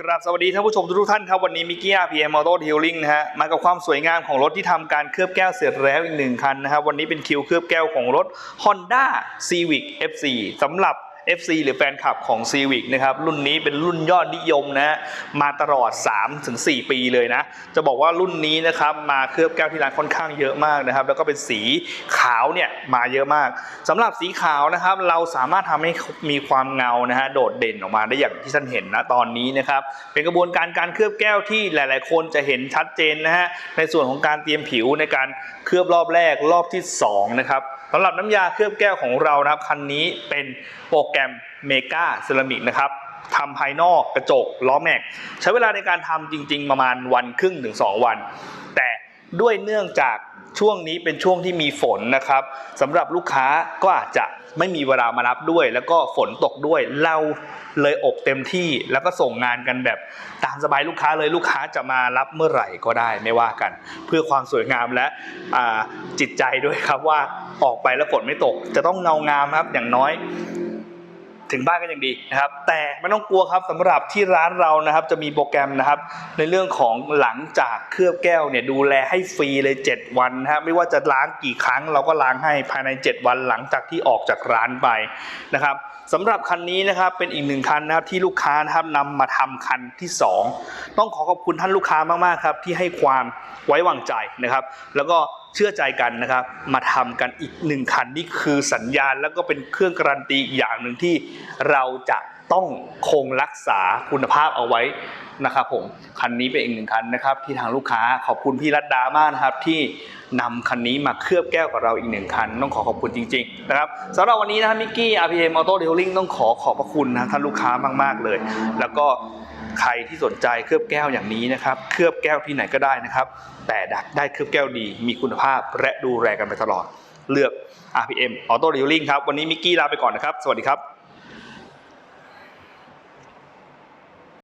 กราบสวัสดีท่านผู้ชมทุกท่านครับ วันนี้มิกกี้ RPM Auto Detailing นะฮะมากับความสวยงามของรถที่ทำการเคลือบแก้วเสร็จแล้วอีกหนึ่งคันนะครับวันนี้เป็นคิวเคลือบแก้วของรถ Honda Civic FC สำหรับ FC หรือแฟนคลับของ Civic นะครับรุ่นนี้เป็นรุ่นยอดนิยมนะมาตลอด 3-4 ปีเลยนะ จะบอกว่ารุ่นนี้นะครับมาเคลือบแก้วที่ร้านค่อนข้างเยอะมากนะครับ แล้วก็เป็นสีขาวเนี่ยมาเยอะมากสำหรับสีขาวนะครับ เราสามารถทำให้มีความเงานะฮะโดดเด่นออกมาได้อย่างที่ท่านเห็นนะตอนนี้นะครับ เป็นกระบวนการการเคลือบแก้วที่หลาย ๆ คนจะเห็นชัดเจนนะฮะในส่วนของการเตรียมผิวในการเคลือบรอบแรกรอบที่สองนะครับ สำหรับน้ำยาเคลือบแก้วของเรานะครับคันนี้เป็นโปรแกรมเมกาเซรามิกนะครับทำภายนอกกระจกล้อแม็ก ใช้เวลาในการทำจริง ๆ ประมาณวันครึ่งถึง 2 วัน แต่ ด้วยเนื่องจากช่วงนี้เป็นช่วงที่มีฝนนะครับสำหรับลูกค้าก็อาจจะไม่มีเวลามารับด้วย แล้วก็ฝนตกด้วยเราเลยอบเต็มที่แล้วก็ส่งงานกันแบบตามสบายลูกค้าเลยลูกค้าจะมารับเมื่อไหร่ก็ได้ไม่ว่ากัน เพื่อความสวยงามและจิตใจด้วยครับว่าออกไปแล้วฝนไม่ตก จะต้องเงางามครับอย่างน้อย ถึงบ้านก็ยังดีนะครับ แต่ไม่ต้องกลัวครับสำหรับที่ร้านเรานะครับ จะมีโปรแกรมนะครับ ในเรื่องของหลังจากเคลือบแก้วเนี่ยดูแลให้ฟรีเลย 7 วันนะครับไม่ว่าจะล้างกี่ครั้ง เราก็ล้างให้ภายใน 7 วันหลังจากที่ออกจากร้านไปนะครับสำหรับคันนี้นะครับเป็นอีกหนึ่งคันนะครับที่ลูกค้านะครับนำมาทำคันที่ 2 ต้องขอขอบคุณท่านลูกค้ามากๆครับที่ให้ความไว้วางใจนะครับ แล้วก็ เชื่อใจกันนะครับ มาทำกันอีกหนึ่งคันนี่คือสัญญาณแล้วก็เป็นเครื่องการันตีอีกอย่างหนึ่งที่เราจะต้องคงรักษาคุณภาพเอาไว้นะครับผมคันนี้เป็นอีกหนึ่งคันนะครับ ที่ทางลูกค้าขอบคุณพี่รัตดามากนะครับที่นำคันนี้มาเคลือบแก้วกับเราอีกหนึ่งคัน ต้องขอขอบคุณจริงๆนะครับสำหรับวันนี้นะครับมิกกี้ RPM Auto Detailing ต้องขอขอบพระคุณนะท่านลูกค้ามากๆเลย แล้วก็ ใครที่สนใจเคลือบแก้วอย่างนี้นะครับ เคลือบแก้วที่ไหนก็ได้นะครับ แต่ดักได้เคลือบแก้วดี มีคุณภาพและดูแลกันไปตลอด เลือก RPM Auto Detailing ครับ วันนี้มิกกี้ลาไปก่อนนะครับ สวัสดีครับ